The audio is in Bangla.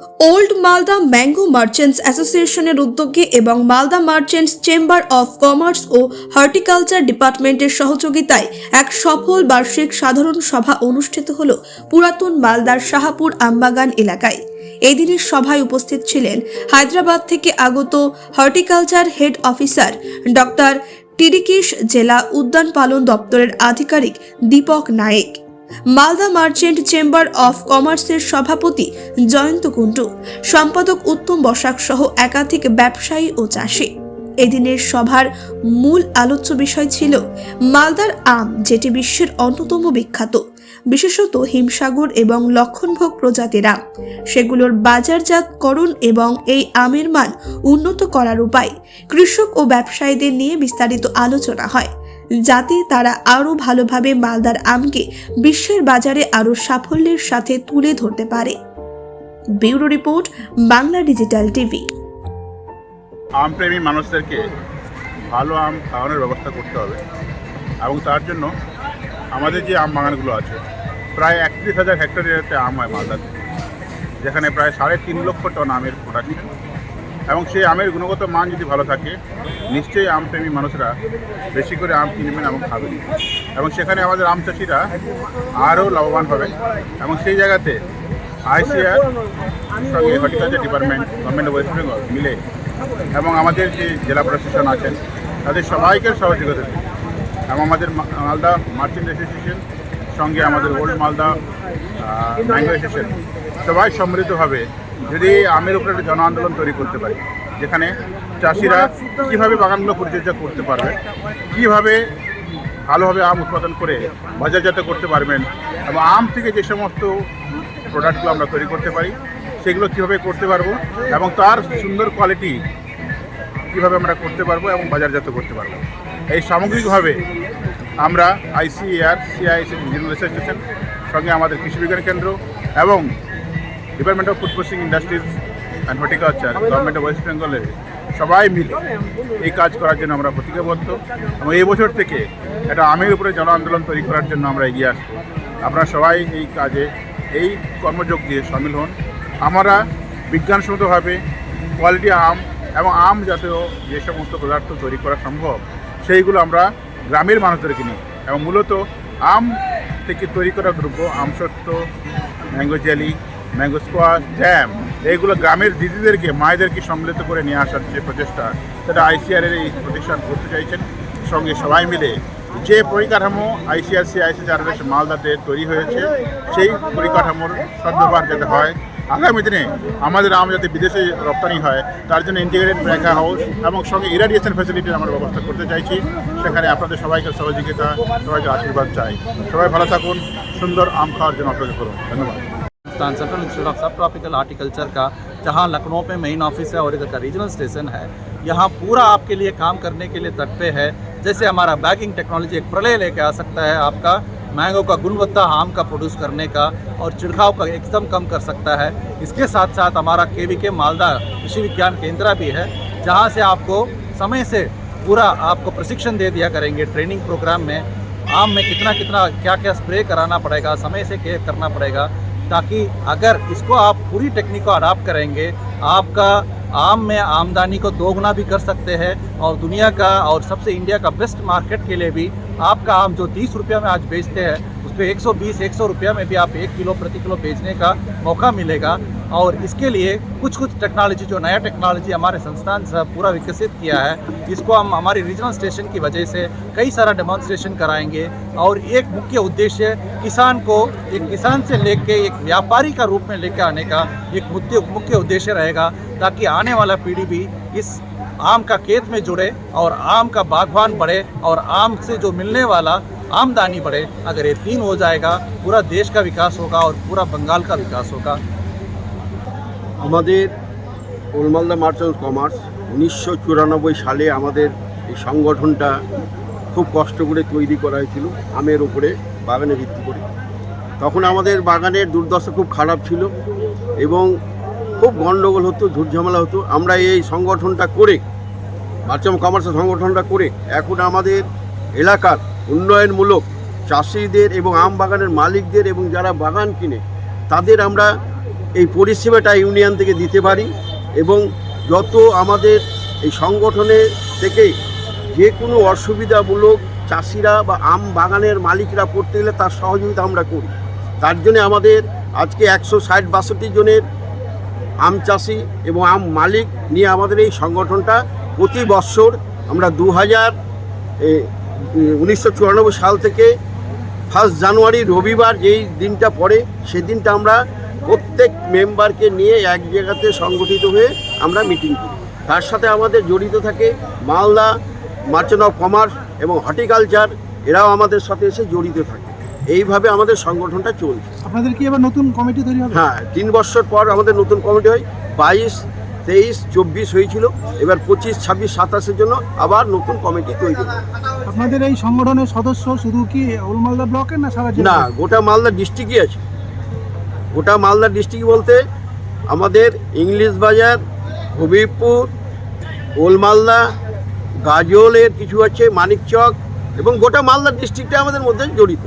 ওল্ড মালদা ম্যাঙ্গো মার্চেন্টস অ্যাসোসিয়েশনের উদ্যোগে এবং Malda merchants chamber of commerce O horticulture ডিপার্টমেন্টের সহযোগিতায় এক সফল বার্ষিক সাধারণ সভা অনুষ্ঠিত হল পুরাতন মালদার শাহাপুর আমবাগান এলাকায়। এই দিনের সভায় উপস্থিত ছিলেন হায়দ্রাবাদ থেকে আগত হর্টিকালচার হেড অফিসার ডক্টর টিরিকিশ জেলা উদ্যান পালন দপ্তরের আধিকারিক Deepak Naik. Malda merchant chamber of কমার্সের সভাপতি জয়ন্ত কুণ্ডু, সম্পাদক উত্তম বসাক সহ একাধিক ব্যবসায়ী ও চাষি। এদিনের সভার মূল আলোচ্য বিষয় ছিল মালদার আম, যেটি বিশ্বের অন্যতম বিখ্যাত, বিশেষত হিমসাগর এবং লক্ষণভোগ প্রজাতির আম। সেগুলোর বাজারজাতকরণ এবং এই আমের মান উন্নত করার উপায় কৃষক ও ব্যবসায়ীদের নিয়ে বিস্তারিত আলোচনা হয়। যাতে তারা আরও ভালোভাবে মালদার আমকে বিশ্বের বাজারে আরও সাফল্যের সাথে তুলে ধরতে পারে। Bureau report, Bangla digital TV. আমপ্রেমী মানুষদেরকে ভালো আম খাওয়ানোর ব্যবস্থা করতে হবে এবং তার জন্য আমাদের যে আম বাগানগুলো আছে, প্রায় একত্রিশ হাজার হেক্টরেতে আম হয় মালদাতে, যেখানে প্রায় সাড়ে তিন লক্ষ টন আমের প্রোডাকশন এবং সেই আমের গুণগত মান যদি ভালো থাকে, নিশ্চয়ই আমপ্রেমী মানুষরা বেশি করে আম কিনবেন এবং খাবেন। এবং সেখানে আমাদের আম চাষিরা আরও লাভবান হবেন। এবং সেই জায়গাতে আইসিআর সঙ্গে horticulture department, government of West Bengal মিলে এবং আমাদের যে জেলা প্রশাসন আছেন, তাদের সবাইকে সহযোগিতা এবং আমাদের মালদা মার্চেন্ট অ্যাসোসিয়েশন সঙ্গে আমাদের ওল্ড মালদা ম্যাঙ্গো অ্যাসোসিয়েশন সবাই সম্মিলিতভাবে যদি আমের উপরে একটা জন আন্দোলন তৈরি করতে পারি, যেখানে চাষিরা কীভাবে বাগানগুলো পরিচর্যা করতে পারবে, কীভাবে ভালোভাবে আম উৎপাদন করে বাজারজাত করতে পারবেন এবং আম থেকে যে সমস্ত প্রোডাক্টগুলো আমরা তৈরি করতে পারি, সেগুলো কীভাবে করতে পারব এবং তার সুন্দর কোয়ালিটি কীভাবে আমরা করতে পারব এবং বাজারজাত করতে পারব। এই সামগ্রিকভাবে আমরা আইসিএআর সিআইসি রিজিনাল অ্যাসোসিয়েশন, সঙ্গে আমাদের কৃষি বিজ্ঞান কেন্দ্র এবং department of food processing industries and horticulture government of West বেঙ্গলের সবাই মিলে এই কাজ করার জন্য আমরা প্রতিজ্ঞাবদ্ধ। এবং এই বছর থেকে একটা আমের উপরে জন আন্দোলন তৈরি করার জন্য আমরা এগিয়ে আসব। আপনারা সবাই এই কাজে এই কর্মযোগ দিয়ে সামিল হন। আমরা বিজ্ঞানসম্মতভাবে কোয়ালিটি আম এবং আম জাতীয় যে সমস্ত পদার্থ তৈরি করা সম্ভব, সেইগুলো আমরা গ্রামের মানুষদেরকে নিই। এবং মূলত আম থেকে তৈরি করা দ্রব্য আমসত্ব ম্যাঙ্গো জেলি ম্যাঙ্গো স্কোয়াশ এইগুলো গ্রামের দিদিদেরকে, মায়েদেরকে সম্মিলিত করে নিয়ে আসার যে প্রচেষ্টা, সেটা আইসিআরের এই প্রতিষ্ঠান করতে চাইছেন। সঙ্গে সবাই মিলে যে পরিকাঠামো আইসিআরসি আইসিআরএস মালদাতে তৈরি হয়েছে, সেই পরিকাঠামোর সদ্ব্যবহার যাতে হয়, আগামী দিনে আমাদের আম যাতে বিদেশে রপ্তানি হয়, তার জন্য ইন্টিগ্রেটেড মেগা হাউস এবং সঙ্গে ইরাডিয়েশন ফ্যাসিলিটির আমরা ব্যবস্থা করতে চাইছি। সেখানে আপনাদের সবাইকে সহযোগিতা, সবাইকে আশীর্বাদ চাই। সবাই ভালো থাকুন, সুন্দর আম খাওয়ার জন্য অপেক্ষা করুন। ধন্যবাদ। Hindustan central institute of subtropical horticulture का, जहाँ लखनऊ में मेन ऑफ़िस है और इधर का रीजनल स्टेशन है। यहाँ पूरा आपके लिए काम करने के लिए तट पे है। जैसे हमारा बैगिंग टेक्नोलॉजी एक प्रलय लेके आ सकता है आपका। मैंगो का गुणवत्ता, आम का प्रोड्यूस करने का और छिड़काव का एकदम कम कर सकता है। इसके साथ साथ हमारा के वी के मालदा कृषि विज्ञान केंद्र भी है, जहाँ से आपको समय से पूरा आपको प्रशिक्षण दे दिया करेंगे ट्रेनिंग प्रोग्राम में। आम में कितना कितना क्या क्या स्प्रे कराना पड़ेगा, समय से क्या करना पड़ेगा। ताकि अगर इसको आप पूरी टेक्निक को अडाप्ट करेंगे, आपका आम में आमदनी को दोगुना भी कर सकते हैं और दुनिया का और सबसे इंडिया का बेस्ट मार्केट के लिए भी आपका आम जो तीस रुपया में आज बेचते हैं उस पर एक रुपया में भी आप एक किलो प्रति किलो बेचने का मौका मिलेगा। और इसके लिए कुछ कुछ टेक्नोलॉजी जो नया टेक्नोलॉजी हमारे संस्थान से पूरा विकसित किया है, इसको हम हमारी रीजनल स्टेशन की वजह से कई सारा डेमोन्स्ट्रेशन कराएँगे। और एक मुख्य उद्देश्य किसान को, एक किसान से लेके एक व्यापारी का रूप में लेके आने का एक मुख्य उद्देश्य रहेगा, ताकि आने वाला पीढ़ी भी इस आम का खेत में जुड़े और आम का बागवान बढ़े और आम से जो मिलने वाला आमदनी बढ़े। अगर ये तीन हो जाएगा, पूरा देश का विकास होगा और पूरा बंगाल का विकास होगा। আমাদের ওলমালদা মার্চেন্ট কমার্স উনিশশো চুরানব্বই সালে আমাদের এই সংগঠনটা খুব কষ্ট করে তৈরি করা হয়েছিল, আমের উপরে বাগানে ভিত্তি করে। তখন আমাদের বাগানের দুর্দশা খুব খারাপ ছিল এবং খুব গণ্ডগোল হতো, ঝুটঝামেলা হতো। আমরা এই সংগঠনটা করে মার্চেন্ট কমার্সের সংগঠনটা করে এখন আমাদের এলাকার উন্নয়নমূলক চাষিদের এবং আম বাগানের মালিকদের এবং যারা বাগান কিনে, তাদের আমরা এই পরিষেবাটা ইউনিয়ন থেকে দিতে পারি এবং যত আমাদের এই সংগঠনে থেকে যে কোনো অসুবিধামূলক চাষিরা বা আম বাগানের মালিকরা পড়তে গেলে তার সহযোগিতা আমরা করি। তার জন্য আমাদের আজকে একশো ষাট বাষট্টি জনের আম চাষি এবং আম মালিক নিয়ে আমাদের এই সংগঠনটা প্রতি বৎসর আমরা দু হাজার উনিশশো সাল থেকে ফার্স্ট জানুয়ারি রবিবার যেই দিনটা পড়ে, সেদিনটা আমরা প্রত্যেক মেম্বারকে নিয়ে এক জায়গাতে সংগঠিত হয়ে আমরা মিটিং করি। তার সাথে আমাদের জড়িত থাকে মালদা মার্চেন্ট অফ কমার্স এবং হর্টিকালচার এরাও আমাদের সাথে এসে জড়িত থাকে। এইভাবে আমাদের সংগঠনটা চলছে। আপনাদের কি এবার নতুন কমিটি তৈরি হবে? হ্যাঁ তিন বছর পর আমাদের নতুন কমিটি হয়। বাইশ তেইশ চব্বিশ হয়েছিল। এবার পঁচিশ ছাব্বিশ সাতাশের জন্য আবার নতুন কমিটি তৈরি হবে। আপনাদের এই সংগঠনের সদস্য শুধু কি ওলমালদা ব্লকের না সারা না গোটা মালদা ডিস্ট্রিক্টই আছে। গোটা মালদা ডিস্ট্রিক্ট বলতে আমাদের ইংলিশ বাজার, হবিবপুর ওলমালদা গাজলের কিছু আছে, মানিকচক এবং গোটা মালদা ডিস্ট্রিক্টটা আমাদের মধ্যে জড়িত।